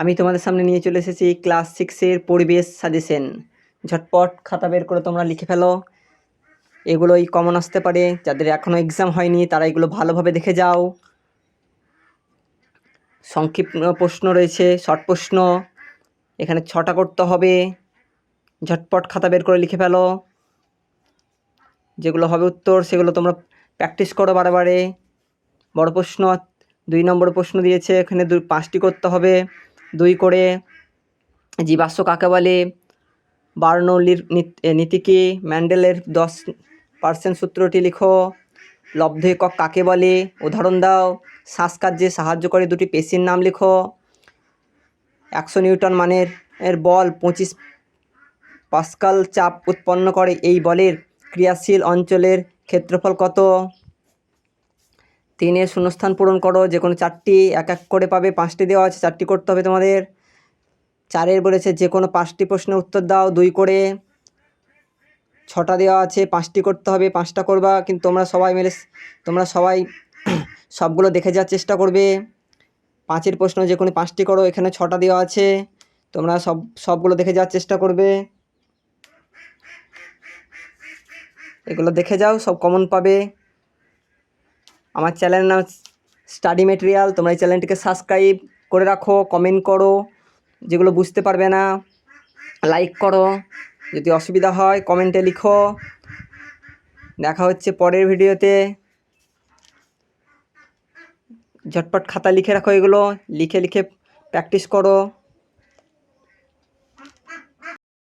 আমি তোমাদের সামনে নিয়ে চলে এসেছি ক্লাস সিক্সের পরিবেশ সাজেশন। ঝটপট খাতা বের করে তোমরা লিখে ফেলো। এগুলোই কমন আসতে পারে। যাদের এখনও এক্সাম হয়নি, তারা এগুলো ভালোভাবে দেখে যাও। সংক্ষিপ্ত প্রশ্ন রয়েছে শর্ট প্রশ্ন। এখানে ছটা করতে হবে। ঝটপট খাতা বের করে লিখে ফেলো। যেগুলো হবে উত্তর, সেগুলো তোমরা প্র্যাকটিস করো বারে। বড় প্রশ্ন, দুই নম্বর প্রশ্ন দিয়েছে, এখানে দু, পাঁচটি করতে হবে। দুই করে জীবাশ্ম কাকে বলে? বার্নৌলির নীত- এ, নীতি কি ম্যান্ডেলের দশ পার্সেন্ট সূত্রটি লিখো। লব্ধ একক কাকে বলে? উদাহরণ দাও। শ্বাসকার্যে সাহায্য করে দুটি পেশির নাম লিখো। একশো নিউটন মানের এর বল পঁচিশ পাস্কাল চাপ উৎপন্ন করে। এই বলের ক্রিয়াশীল অঞ্চলের ক্ষেত্রফল কত? তিনের শূন্যস্থান পূরণ করো, যে কোনো চারটি এক এক করে পাবে, পাঁচটি দেওয়া আছে, চারটি করতে হবে তোমাদের। চারের বলেছে, যে কোনো পাঁচটি প্রশ্নের উত্তর দাও, দুই করে। ছটা দেওয়া আছে, পাঁচটি করতে হবে, পাঁচটা করবা, কিন্তু তোমরা সবাই মিলে, তোমরা সবাই সবগুলো দেখে যাওয়ার চেষ্টা করবে। পাঁচের প্রশ্ন, যে কোনো পাঁচটি করো, এখানে ছটা দেওয়া আছে, তোমরা সব, সবগুলো দেখে যাওয়ার চেষ্টা করবে। এগুলো দেখে যাও, সব কমন পাবে। আমার চ্যানেলের নাম স্টাডি মেটেরিয়াল তোমরা এই চ্যানেলটিকে সাবস্ক্রাইব করে রাখো কমেন্ট করো, যেগুলো বুঝতে পারবে না লাইক করো, যদি অসুবিধা হয় কমেন্টে লিখো। দেখা হচ্ছে পরের ভিডিওতে ঝটপট খাতা লিখে রাখো এগুলো, লিখে লিখে প্র্যাকটিস করো।